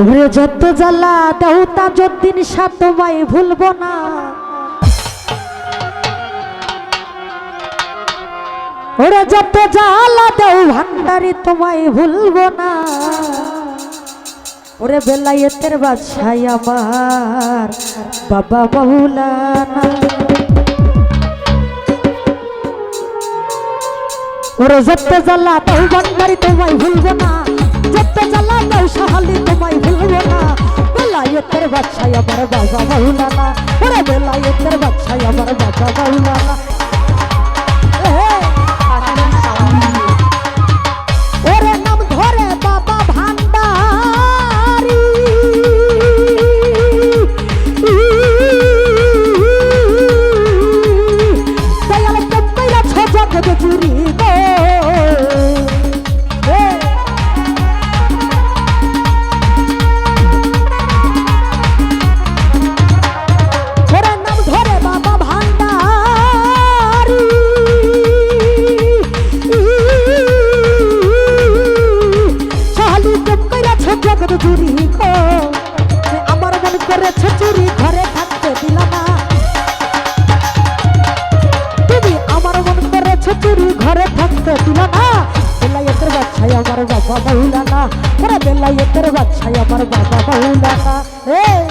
ওরে যত জ্বালা দেও তাজউদ্দিন শাহ তোমায় ভুলব না। ওরে যত জ্বালা দেও ভান্ডারি তোমায় ভুলব না। ওরে বেলা বেলায়েতের বাদশাই আমার বাবা বাবুলানা ওরে যত জ্বালা দেও ভান্ডারি তোমায় ভুলব না। যত জ্বালা খালি তোমায় ভুলবো না। বেলায় তোর বাচ্চায় আমার বাবা বহু না বাংলায় তোর বাচ্চায় আমার বাবা বাউলা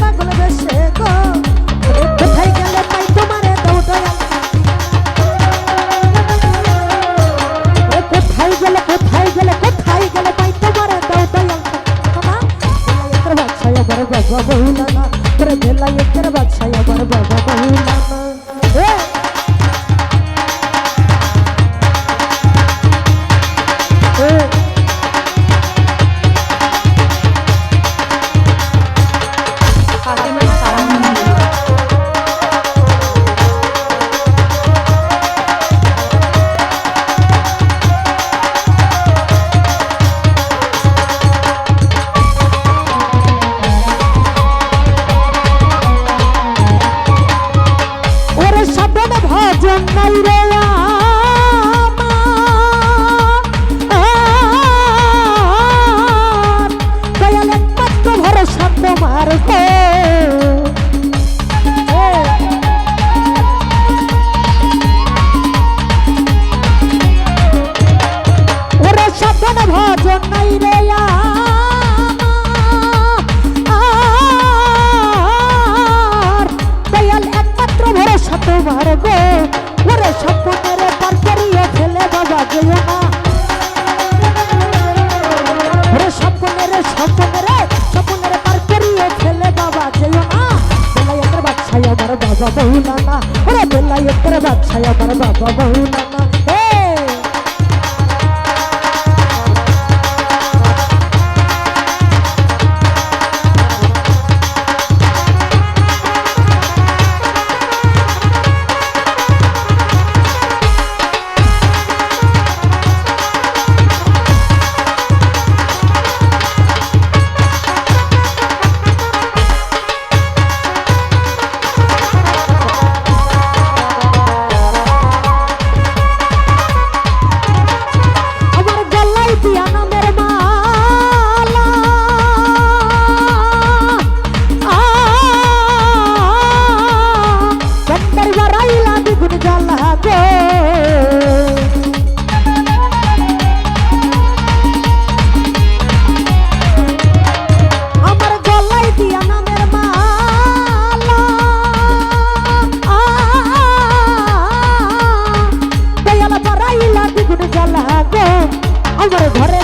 পাগল বেশে। I'm not Mauro. বাবা বউ নানা। ওরা বেলায় বাচ্চায় আমার বাবা বউ নানা। আমার ঘরে